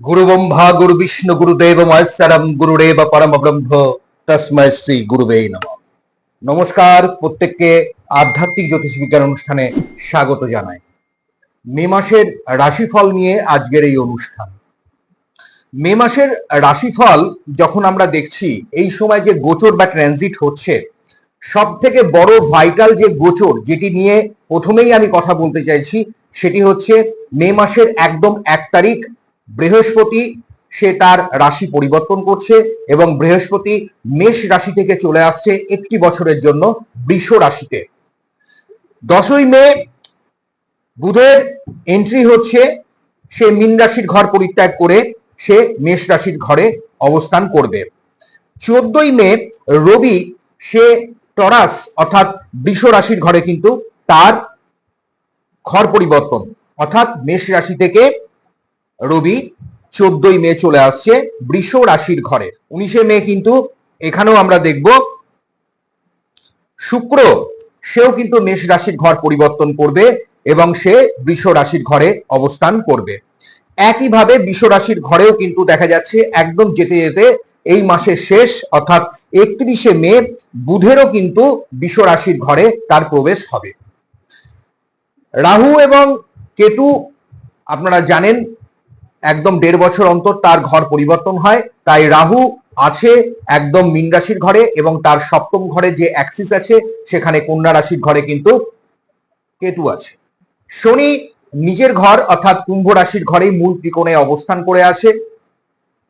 গুরু ব্রহ্মা গুরু বিষ্ণু গুরুদেব মহেশ্বরম গুরুদেব পরম ব্রহ্ম তসময় শ্রী গুরুদেব নম নমস্কার প্রত্যেককে আধ্যাত্মিক জ্যোতিষ বিজ্ঞান অনুষ্ঠানে স্বাগত জানাই। মে মাসের রাশিফল নিয়ে আজকের এই অনুষ্ঠান। মে মাসের রাশিফল যখন আমরা দেখছি, এই সময় যে গোচর বা ট্রানজিট হচ্ছে সব থেকে বড় ভাইটাল যে গোচর, যেটি নিয়ে প্রথমেই আমি কথা বলতে চাইছি, সেটি হচ্ছে মে মাসের একদম এক তারিখ বৃহস্পতি সে তার রাশি পরিবর্তন করছে এবং বৃহস্পতি মেষ রাশি থেকে চলে আসছে একটি বছরের জন্য বৃষ রাশিতে। দশই মে বুধের এন্ট্রি হচ্ছে, সে মীন রাশির ঘর পরিত্যাগ করে সে মেষ রাশির ঘরে অবস্থান করবে। চোদ্দই মে রবি সে টরাস অর্থাৎ বৃষ রাশির ঘরে কিন্তু তার ঘর পরিবর্তন অর্থাৎ মেষ রাশি থেকে রবি চোদ্দই মে চলে আসছে বৃষ রাশির ঘরে। উনিশে মে কিন্তু এখানেও আমরা দেখব শুক্র, সেও কিন্তু মেষ রাশির ঘর পরিবর্তন করবে এবং সে বৃষ রাশির ঘরে অবস্থান করবে। একইভাবে বৃষ রাশির ঘরেও কিন্তু দেখা যাচ্ছে একদম যেতে যেতে এই মাসের শেষ অর্থাৎ একত্রিশে মে বুধেরও কিন্তু বৃষ রাশির ঘরে তার প্রবেশ হবে। রাহু এবং কেতু আপনারা জানেন একদম দেড় বছর অন্তর তার ঘর পরিবর্তন হয়। তাই রাহু আছে একদম মীন রাশির ঘরে এবং তার সপ্তম ঘরে যে অ্যাক্সিস আছে, সেখানে কন্যা রাশির ঘরে কিন্তু কেতু আছে। শনি নিজের ঘর অর্থাৎ কুম্ভ রাশির ঘরেই মূল ত্রিকোণে অবস্থান করে আছে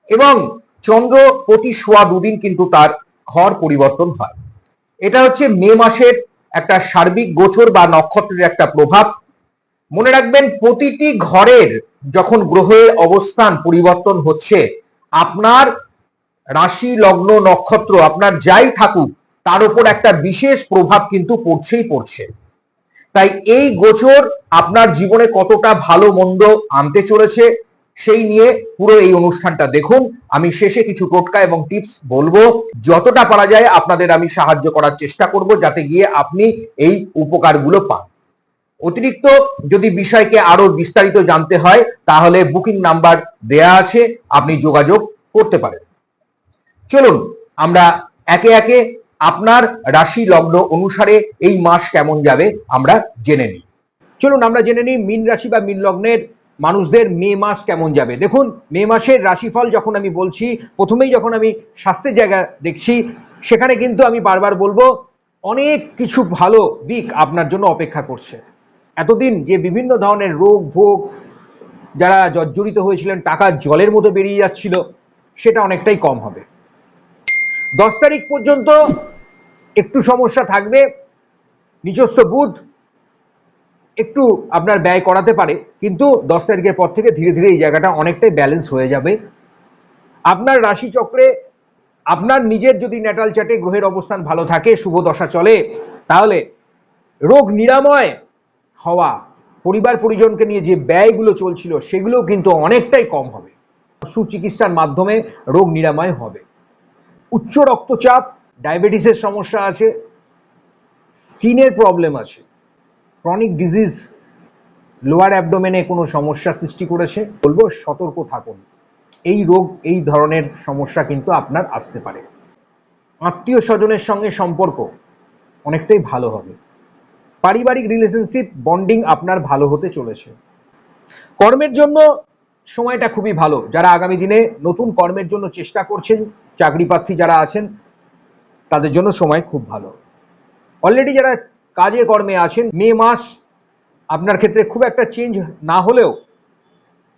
এবং চন্দ্র প্রতি সোয়া দুদিন কিন্তু তার ঘর পরিবর্তন হয়। এটা হচ্ছে মে মাসের একটা সার্বিক গোচর বা নক্ষত্রের একটা প্রভাব। মনে রাখবেন প্রতিটি ঘরের যখন গ্রহের অবস্থান পরিবর্তন হচ্ছে, আপনার রাশি, লগ্ন, নক্ষত্র, আপনার যাই থাকুক, তার উপর একটা বিশেষ প্রভাব কিন্তু পড়ছেই পড়ছে। তাই এই গোচর আপনার জীবনে কতটা ভালো, মন্দ আনতে চলেছে, সেই নিয়ে পুরো এই অনুষ্ঠানটা দেখুন। আমি শেষে কিছু টোটকা এবং টিপস বলব। যতটা পারা যায়, আপনাদের আমি সাহায্য করার চেষ্টা করব, যাতে গিয়ে আপনি এই উপকারগুলো পান। অতিরিক্ত যদি বিষয়কে আরও বিস্তারিত জানতে হয়, তাহলে বুকিং নাম্বার দেয়া আছে, আপনি যোগাযোগ করতে পারেন। চলুন, আমরা একে একে আপনার রাশি লগ্ন অনুসারে এই মাস কেমন যাবে আমরা জেনে নিই। চলুন, আমরা জেনে নিই মীন রাশি বা মীন লগ্নের মানুষদের মে মাস কেমন যাবে। দেখুন, মে মাসের রাশিফল যখন আমি বলছি, প্রথমেই যখন আমি স্বাস্থ্যের জায়গা দেখছি, সেখানে কিন্তু আমি বারবার বলব, অনেক কিছু ভালো দিক আপনার জন্য অপেক্ষা করছে। এতদিন যে বিভিন্ন ধরনের রোগ, ভোগ, যারা জর্জরিত হয়েছিলেন, টাকা জলের মতো বেরিয়ে যাচ্ছিল, সেটা অনেকটাই কম হবে। দশ তারিখ পর্যন্ত একটু সমস্যা থাকবে, নিজস্ব বুধ একটু আপনার ব্যয় করাতে পারে, কিন্তু দশ তারিখের পর থেকে ধীরে ধীরে এই জায়গাটা অনেকটাই ব্যালেন্স হয়ে যাবে। আপনার রাশিচক্রে আপনার নিজের যদি ন্যাটাল চার্টে গ্রহের অবস্থান ভালো থাকে, শুভ দশা চলে, তাহলে রোগ নিরাময় হওয়া, পরিবার পরিজনকে নিয়ে যে ব্যয়গুলো চলছিল, সেগুলোও কিন্তু অনেকটাই কম হবে। সুচিকিৎসার মাধ্যমে রোগ নিরাময় হবে। উচ্চ রক্তচাপ, ডায়াবেটিসের সমস্যা আছে, স্কিনের প্রবলেম আছে, ক্রনিক ডিজিজ, লোয়ার অ্যাবডোমেনে কোনো সমস্যা সৃষ্টি করেছে, বলব সতর্ক থাকুন। এই রোগ, এই ধরনের সমস্যা কিন্তু আপনার আসতে পারে। আত্মীয় স্বজনের সঙ্গে সম্পর্ক অনেকটাই ভালো হবে। পারিবারিক রিলেশনশিপ বন্ডিং আপনার ভালো হতে চলেছে। কর্মের জন্য সময়টা খুবই ভালো। যারা আগামী দিনে নতুন কর্মের জন্য চেষ্টা করছেন চাকরি প্রার্থী যারা আছেন, তাদের জন্য সময় খুব ভালো। অলরেডি যারা কাজে কর্মে আছেন, মে মাস আপনার ক্ষেত্রে খুব একটা চেঞ্জ না হলেও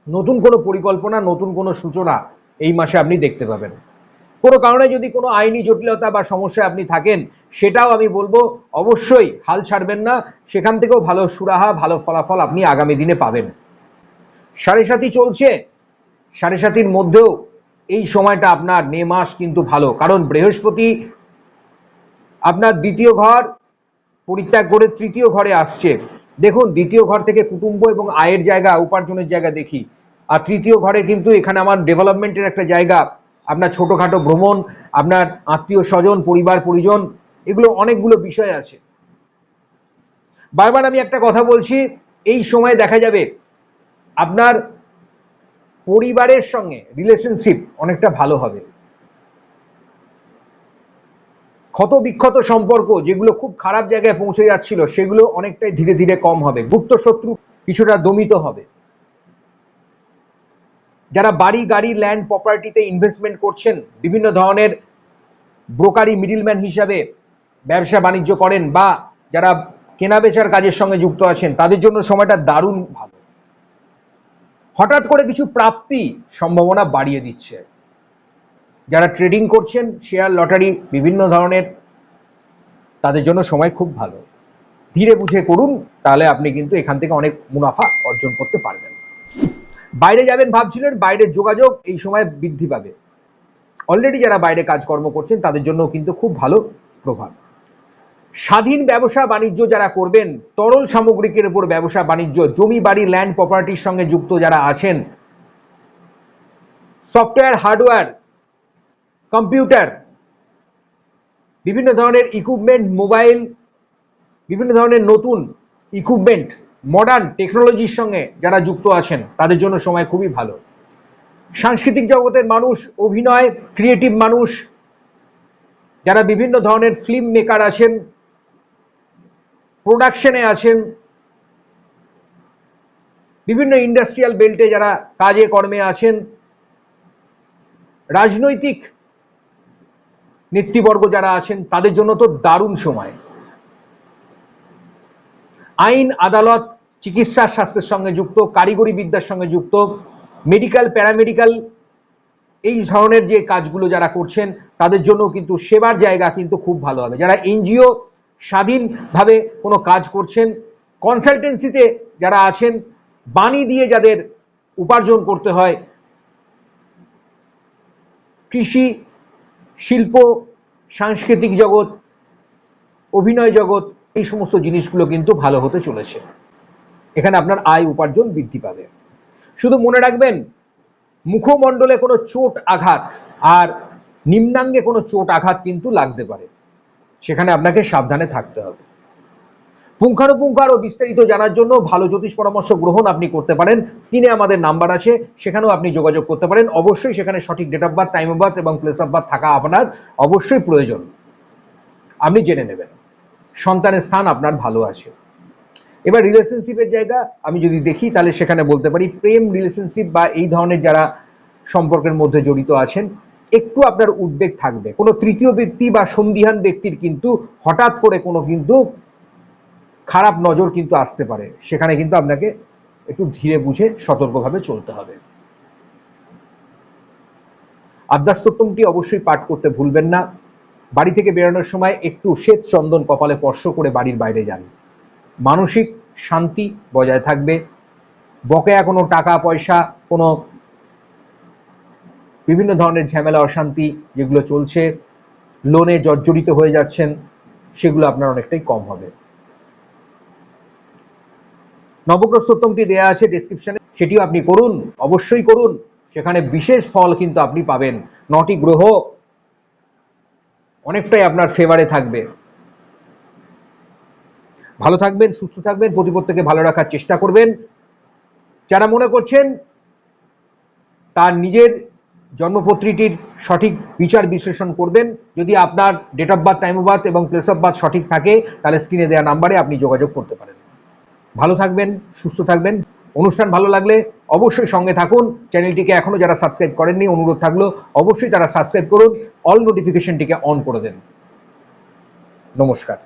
নতুন কোনো পরিকল্পনা, নতুন কোনো সূচনা এই মাসে আপনি দেখতে পাবেন। কোনো কারণে যদি কোনো আইনি জটিলতা বা সমস্যায় আপনি থাকেন, সেটাও আমি বলব, অবশ্যই হাল ছাড়বেন না। সেখান থেকেও ভালো সুরাহা, ভালো ফলাফল আপনি আগামী দিনে পাবেন। সাড়ে সাথী চলছে। সাড়ে সাথীর মধ্যেও এই সময়টা আপনার মে মাস কিন্তু ভালো। কারণ বৃহস্পতি আপনার দ্বিতীয় ঘর, পরিত্যাগ করে তৃতীয় ঘরে আসছে। দেখুন, দ্বিতীয় ঘর থেকে কুটুম্ব এবং আয়ের জায়গা, উপার্জনের জায়গা দেখি। আর তৃতীয় ঘরে কিন্তু এখানে আমার ডেভেলপমেন্টের একটা জায়গা। আপনার ছোটোখাটো ভ্রমণ, আপনার আত্মীয় স্বজন, পরিবার, পরিজন, এগুলো অনেকগুলো বিষয় আছে। বারবার আমি একটা কথা বলছি, এই সময় দেখা যাবে আপনার পরিবারের সঙ্গে রিলেশনশিপ অনেকটা ভালো হবে। ক্ষত বিক্ষত সম্পর্ক যেগুলো খুব খারাপ জায়গায় পৌঁছে যাচ্ছিল, সেগুলো অনেকটাই ধীরে ধীরে কম হবে। গুপ্ত শত্রু কিছুটা দমিত হবে। যারা বাড়ি, গাড়ি ল্যান্ড প্রপার্টিতে ইনভেস্টমেন্ট করছেন, বিভিন্ন ধরনের ব্রোকারি মিডিলম্যান হিসাবে ব্যবসা বাণিজ্য করেন বা যারা কেনা বেচার কাজের সঙ্গে যুক্ত আছেন, তাদের জন্য সময়টা দারুণ ভালো। হঠাৎ করে কিছু প্রাপ্তি সম্ভাবনা বাড়িয়ে দিচ্ছে। যারা ট্রেডিং করছেন শেয়ার লটারি বিভিন্ন ধরনের, তাদের জন্য সময় খুব ভালো। ধীরে বুঝে করুন, তাহলে আপনি কিন্তু এখান থেকে অনেক মুনাফা অর্জন করতে পারবেন। বাইরে যাবেন ভাবছিলেন বাইরের যোগাযোগ এই সময় বৃদ্ধি পাবে। অলরেডি যারা বাইরে কাজকর্ম করছেন, তাদের জন্য কিন্তু খুব ভালো প্রভাব। স্বাধীন ব্যবসা বাণিজ্য যারা করবেন, তরল সামগ্রিকের উপর ব্যবসা বাণিজ্য, জমি, বাড়ি ল্যান্ড প্রপার্টির সঙ্গে যুক্ত যারা আছেন সফটওয়্যার হার্ডওয়্যার কম্পিউটার বিভিন্ন ধরনের ইকুইপমেন্ট মোবাইল বিভিন্ন ধরনের নতুন ইকুইপমেন্ট মডার্ন টেকনোলজির সঙ্গে যারা যুক্ত আছেন, তাদের জন্য সময় খুবই ভালো। সাংস্কৃতিক জগতের মানুষ, অভিনয় ক্রিয়েটিভ মানুষ, যারা বিভিন্ন ধরনের ফিল্ম মেকার আছেন প্রোডাকশনে আছেন, বিভিন্ন ইন্ডাস্ট্রিয়াল বেল্টে যারা কাজে কর্মে আছেন, রাজনৈতিক নেতৃবর্গ যারা আছেন, তাদের জন্য তো দারুণ সময়। আইন, আদালত, চিকিৎসা, স্বাস্থ্যের সঙ্গে যুক্ত, কারিগরি বিদ্যার সঙ্গে যুক্ত মেডিকেল প্যারামেডিক্যাল এই ধরনের যে কাজগুলো যারা করছেন, তাদের জন্য কিন্তু সেবার জায়গা কিন্তু খুব ভালো হবে। যারা এনজিও স্বাধীনভাবে কোনো কাজ করছেন কনসালটেন্সিতে যারা আছেন, বাণী দিয়ে যাদের উপার্জন করতে হয়, কৃষি, শিল্প, সাংস্কৃতিক জগৎ, অভিনয় জগৎ এই সমস্ত জিনিসগুলো কিন্তু ভালো হতে চলেছে। এখানে আপনার আয় উপার্জন বৃদ্ধি পাবে। শুধু মনে রাখবেন, মুখমণ্ডলে কোনো চোট আঘাত আর নিম্নাঙ্গে কোনো চোট আঘাত কিন্তু লাগতে পারে। সেখানে আপনাকে সাবধানে থাকতে হবে। পুঙ্খানুপুঙ্খ আরও বিস্তারিত জানার জন্য ভালো জ্যোতিষ পরামর্শ গ্রহণ আপনি করতে পারেন। স্ক্রিনে আমাদের নাম্বার আছে, সেখানেও আপনি যোগাযোগ করতে পারেন। অবশ্যই সেখানে সঠিক date of birth time of birth এবং প্লেস অফ বার্থ থাকা আপনার অবশ্যই প্রয়োজন। আপনি জেনে নেবেন। সন্তানের স্থান আপনার ভালো আছে। এবার রিলেশনশিপের জায়গা আমি যদি দেখি, তাহলে সেখানে বলতে পারি প্রেম রিলেশনশিপ বা এই ধরনের যারা সম্পর্কের মধ্যে জড়িত আছেন, একটু আপনার উদ্বেগ থাকবে। কোনো তৃতীয় ব্যক্তি বা সন্দিহান ব্যক্তির কিন্তু হঠাৎ করে কোনো কিন্তু খারাপ নজর কিন্তু আসতে পারে। সেখানে কিন্তু আপনাকে একটু ধীরে বুঝে সতর্কভাবে চলতে হবে। আদ্যাস্তোত্তমটি অবশ্যই পাঠ করতে ভুলবেন না। বাড়ি থেকে বেরোনোর সময় একটু শ্বেত চন্দন কপালে স্পর্শ করে বাড়ির বাইরে যান। মানসিক শান্তি বজায় থাকবে। বকেয়া কোনো টাকা, পয়সা, কোনো বিভিন্ন ধরনের ঝামেলা, অশান্তি যেগুলো চলছে, লোনে জর্জরিত হয়ে যাচ্ছেন, সেগুলো আপনার অনেকটাই কম হবে। নবগ্রস্তোত্তমটি দেয়া আছে ডেসক্রিপশনে সেটিও আপনি করুন, অবশ্যই করুন। সেখানে বিশেষ ফল কিন্তু আপনি পাবেন। নটি গ্রহ অনেকটাই আপনার ফেভারে থাকবে। ভালো থাকবেন, সুস্থ থাকবেন প্রতি প্রত্যেকে ভালো রাখার চেষ্টা করবেন। যারা মনে করছেন তার নিজের জন্মপত্রীটির সঠিক বিচার বিশ্লেষণ করবেন, যদি আপনার date of birth time of birth এবং প্লেস অফ বার্থ সঠিক থাকে, তাহলে স্ক্রিনে দেওয়া নাম্বারে আপনি যোগাযোগ করতে পারেন। ভালো থাকবেন, সুস্থ থাকবেন। অনুষ্ঠান ভালো লাগলে অবশ্যই সঙ্গে থাকুন। চ্যানেলটিকে এখনও যারা সাবস্ক্রাইব করেননি, অনুরোধ থাকল, অবশ্যই তারা সাবস্ক্রাইব করুন। অল নোটিফিকেশনটিকে অন করে দেন। নমস্কার।